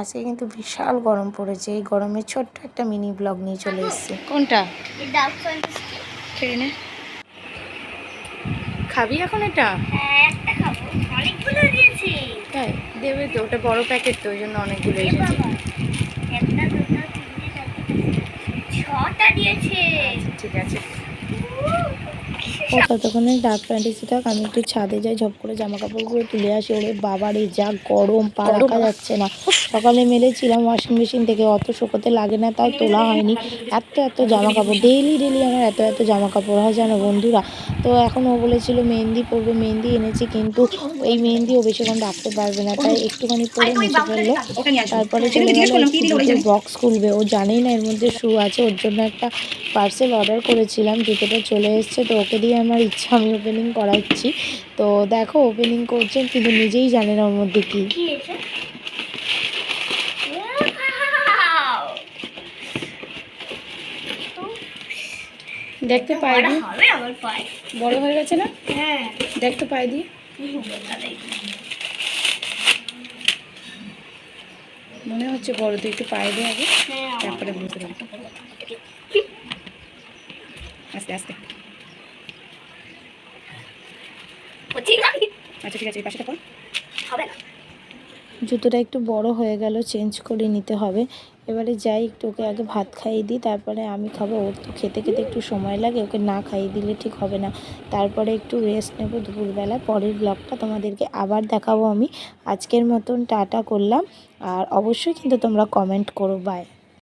আজকে কিন্তু বিশাল গরম পড়েছে। এই গরমে ছোট্ট একটা মিনি ব্লগ নিয়ে চলে এসেছি। কোনটা? খেয়ে নে। খাবি এখন এটা? হ্যাঁ একটা খাব। অনেকগুলো দিয়েছি। তাই? দেবে তো ওটা বড় প্যাকেট তো ওই জন্য অনেকগুলো এসেছে দিয়েছে। ঠিক আছে। ও ততক্ষণে ডার্ক ফ্যান্টাসি থাক আমি একটু ছাদে যাই ঝপ করে জামা কাপড়গুলো তুলে আসি। ওরে বাবারে যা গরম পা রাখা যাচ্ছে না। সকালে মেলেছিলাম ওয়াশিং মেশিন থেকে অত শুকোতে লাগে না তাই তোলা হয়নি। এত এত জামা কাপড় ডেইলি ডেইলি আমার এত এত জামা কাপড় হয় জানো বন্ধুরা? তো এখন ও বলেছিল মেহেন্দি পরবে মেহেন্দি এনেছি কিন্তু এই মেহেন্দি ও বেশিক্ষণ রাখতে পারবে না তাই একটুখানি পরে মুছে ফেলল। তারপরে চলে গেল বক্স খুলবে ও জানেই না এর মধ্যে শু আছে ওর জন্য একটা পার্সেল অর্ডার করেছিলাম জুতোটা চলে এসছে তো ওকে দিয়ে আমার ইচ্ছা আমি ওপেনিং করাচ্ছি। তো দেখো ওপেনিং করছেন কিন্তু নিজেই জানে না ওর মধ্যে কি! দেখতে পাই দি হবে আমার পায়ে বড় হয়ে গেছে না? হ্যাঁ। দেখতে পাই দি মনে হচ্ছে বড় তুই একটু পায়ে দে আগে হ্যাঁ তারপরে বুঝতে পারবি। আস্তে আস্তে ঠিক আছে আচ্ছা ঠিক আছে এই পাশেটা পর। হবে না। জুতোটা একটু বড় হয়ে গেল চেঞ্জ করে নিতে হবে। এবারে যাই একটু ওকে আগে ভাত খাইয়ে দিই তারপরে আমি খাব। ওর তো খেতে খেতে একটু সময় লাগে ওকে না খাইয়ে দিলে ঠিক হবে না। তারপরে একটু রেস্ট নেব দুপুরবেলা পরের ব্লগটা তোমাদেরকে আবার দেখাবো আমি। আজকের মতন টাটা করলাম আর অবশ্যই কিন্তু তোমরা কমেন্ট করো বাই